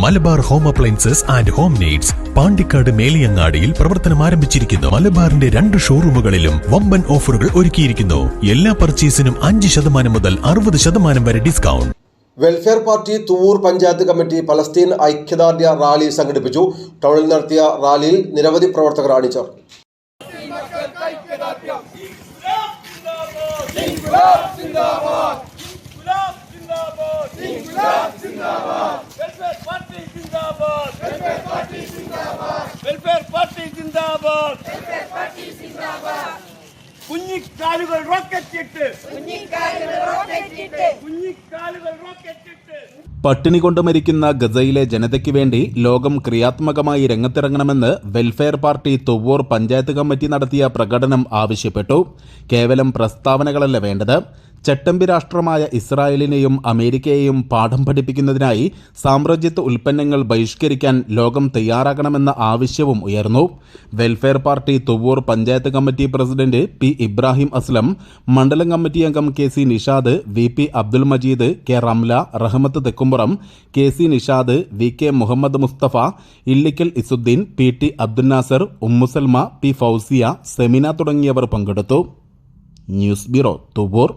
Malabar home appliances and home needs Pandikkad മേലിയങ്ങാടിയിൽ പ്രവർത്തനം ആരംഭിച്ചിരിക്കുന്നു മലബാറിന്റെ രണ്ട് ഷോറൂമുകളിലും വമ്പൻ ഓഫറുകൾ ഒരുക്കിയിരിക്കുന്നു എല്ലാ പർച്ചേസിനും അഞ്ച് ശതമാനം മുതൽ അറുപത് ശതമാനം വരെ discount welfare party Thuvur panchayat committee Palestine ഐക്യദാർഢ്യ rally സംഘടിപ്പിച്ചു ടൗണിൽ നടത്തിയ റാലിയിൽ നിരവധി പ്രവർത്തകർ അണിചേർന്നു गुलाब जिंदाबाद गुलाब जिंदाबाद സിന്ദാബാദ് കുഞ്ഞിക്കാലുകൾ റോക്കറ്റിട്ട് കുഞ്ഞിക്കാലുകൾ റോക്കറ്റിട്ട് പട്ടിണി കൊണ്ട് മരിക്കുന്ന ഗസയിലെ ജനതയ്ക്ക് വേണ്ടി ലോകം ക്രിയാത്മകമായി രംഗത്തിറങ്ങണമെന്ന് welfare party Thovvur panchayat committee നടത്തിയ പ്രകടനം ആവശ്യപ്പെട്ടു. കേവലം പ്രസ്താവനകളല്ല വേണ്ടത്. ചട്ടമ്പി രാഷ്ട്രമായ ഇസ്രായേലിനെയും അമേരിക്കയെയും പാഠം പഠിപ്പിക്കുന്നതിനായി സാമ്രാജ്യത്വ ഉൽപ്പന്നങ്ങൾ ബഹിഷ്കരിക്കാൻ ലോകം തയ്യാറാകണമെന്ന ആവശ്യവും ഉയർന്നു. Welfare party Thuvur panchayat committee president P Ibrahim Aslam മണ്ഡലം കമ്മിറ്റി അംഗം K C Nishad V P Abdul Majeed K Ramla Rahmath Thekkumpuram K C Nishad V K Muhammad Musthafa Illikkal Izzuddeen P T Abdul Nasar Ummusalma P Fousiya Semina തുടങ്ങിയവർ പങ്കെടുത്തു. News bureau Thuvur